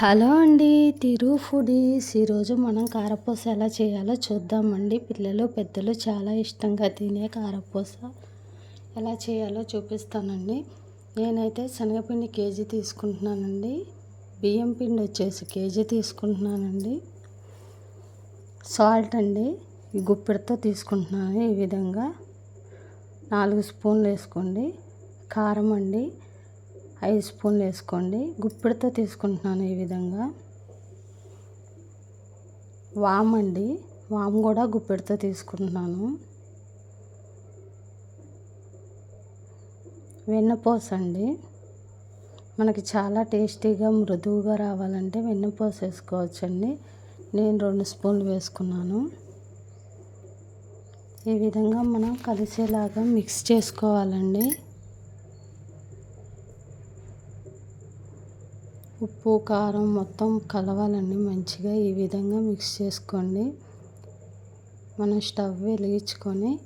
Hello అండి తిరు foodies ఈరోజు మనం కారపూస ఎలా చేయాలో చూద్దామండి. పిల్లలు పెద్దలు చాలా ఇష్టంగా తినే కారపూస ఎలా చేయాలో చూపిస్తానండి. నేనైతే శనగపిండి కేజీ తీసుకుంటున్నానండి. బియ్యం పిండి వచ్చేసి కేజీ తీసుకుంటున్నానండి. సాల్ట్ అండి ఈ గుప్పెడితో తీసుకుంటున్నాను ఈ విధంగా. నాలుగు స్పూన్లు వేసుకోండి. కారం అండి ఐదు స్పూన్లు వేసుకోండి. గుప్పెడితో తీసుకుంటున్నాను ఈ విధంగా. వామ్ అండి. వామ్ కూడా గుప్పెడితో తీసుకుంటున్నాను. వెన్నపోస అండి. మనకి చాలా టేస్టీగా మృదువుగా రావాలంటే వెన్నపోస వేసుకోవచ్చండి. నేను రెండు స్పూన్లు వేసుకున్నాను. ఈ విధంగా మనం కలిసేలాగా మిక్స్ చేసుకోవాలండి. ఉప్పు కారం మొత్తం కలవాలండి మంచిగా. ఈ విధంగా మిక్స్ చేసుకోండి. మనం స్టవ్ వెలిగించుకొని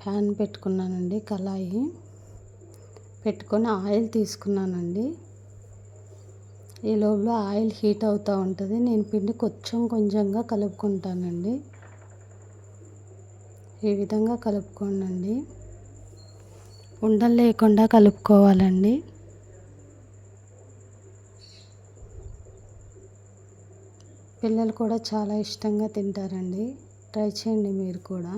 ప్యాన్ పెట్టుకున్నానండి కళాయి. పెట్టుకొని ఆయిల్ తీసుకున్నానండి. ఈ లోపల ఆయిల్ హీట్ అవుతూ ఉంటుంది. నేను పిండి కొంచెం కొంచెంగా కలుపుకుంటానండి. ఈ విధంగా కలుపుకోండి ఉండలు లేకుండా కలుపుకోవాలండి. పిల్లలు కూడా చాలా ఇష్టంగా తింటారండి. ట్రై చేయండి మీరు కూడా.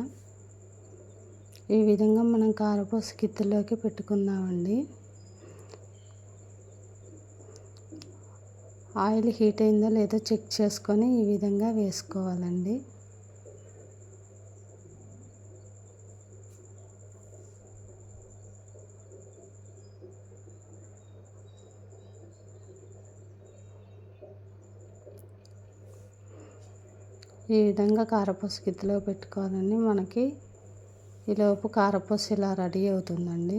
ఈ విధంగా మనం కారపూస గిత్తెలోకి పెట్టుకుందామండి. ఆయిల్ హీట్ అయిందో లేదో చెక్ చేసుకొని ఈ విధంగా వేసుకోవాలండి. ఈ విధంగా కారపూస గిద్దలో పెట్టుకోవాలండి. మనకి ఈలోపు కారపూస ఇలా రెడీ అవుతుందండి.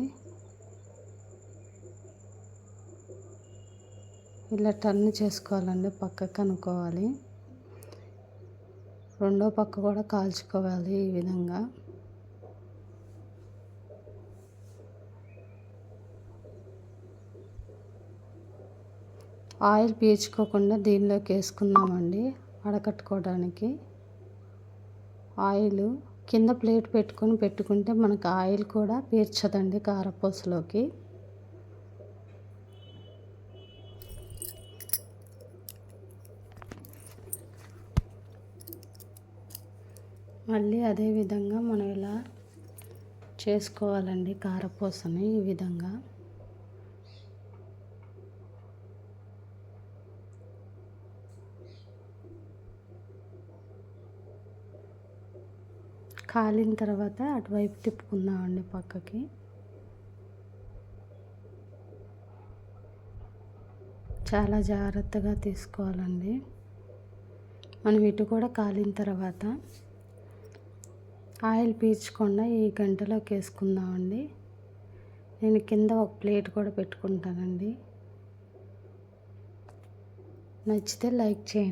ఇలా టర్న్ చేసుకోవాలండి పక్కకు అనుకోవాలి. రెండో పక్క కూడా కాల్చుకోవాలి ఈ విధంగా. ఆయిల్ పీల్చుకోకుండా దీనిలోకి వేసుకున్నామండి. వడకట్టుకోవడానికి ఆయిల్ కింద ప్లేట్ పెట్టుకొని పెట్టుకుంటే మనకు ఆయిల్ కూడా పీర్చదండి కారపూసలోకి. మళ్ళీ అదే విధంగా మనం ఇలా చేసుకోవాలండి కారపూసని ఈ విధంగా. కాలిన తర్వాత అటువైపు తిప్పుకుందామండి పక్కకి. చాలా జాగ్రత్తగా తీసుకోవాలండి. మనం ఇటు కూడా కాలిన తర్వాత ఆయిల్ పీల్చకుండా ఈ గంటలోకి వేసుకుందామండి నేను కింద ఒక ప్లేట్ కూడా పెట్టుకుంటానండి. నచ్చితే లైక్ చేయండి.